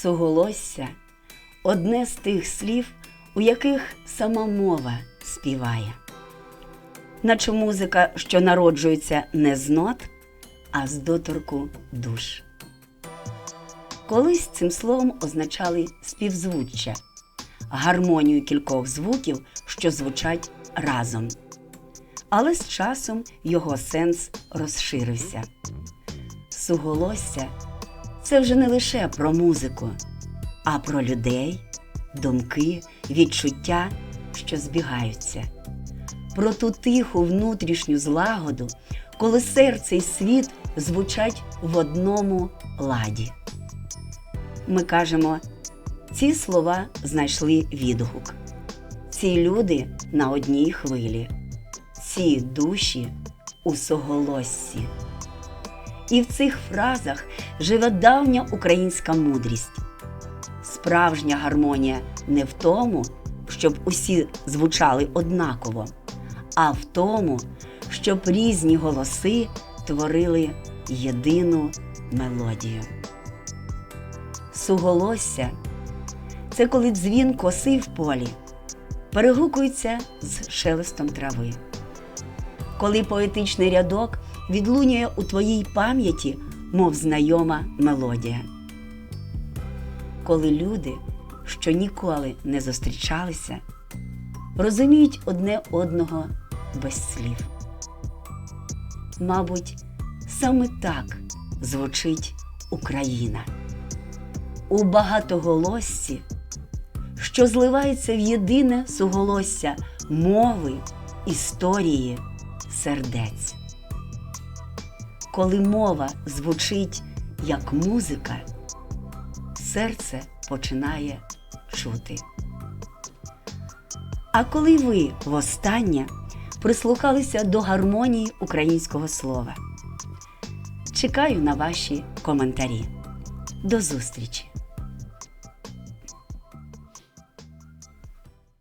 Суголосся одне з тих слів, у яких сама мова співає. Наче музика, що народжується не з нот, а з доторку душ. Колись цим словом означали співзвуччя, гармонію кількох звуків, що звучать разом. Але з часом його сенс розширився. Суголосся це вже не лише про музику, а про людей, думки, відчуття, що збігаються, про ту тиху внутрішню злагоду, коли серце і світ звучать в одному ладі. Ми кажемо, ці слова знайшли відгук. Ці люди на одній хвилі, ці душі у соголоссі. І в цих фразах живе давня українська мудрість. Справжня гармонія не в тому, щоб усі звучали однаково, а в тому, щоб різні голоси творили єдину мелодію. Суголосся це коли дзвін коси в полі перегукується з шелестом трави. Коли поетичний рядок відлунює у твоїй пам'яті, мов знайома мелодія. Коли люди, що ніколи не зустрічалися, розуміють одне одного без слів. Мабуть, саме так звучить Україна у багатоголоссі, що зливається в єдине суголосся мови, історії, сердець. Коли мова звучить як музика, серце починає чути. А коли ви востаннє прислухалися до гармонії українського слова? Чекаю на ваші коментарі. До зустрічі!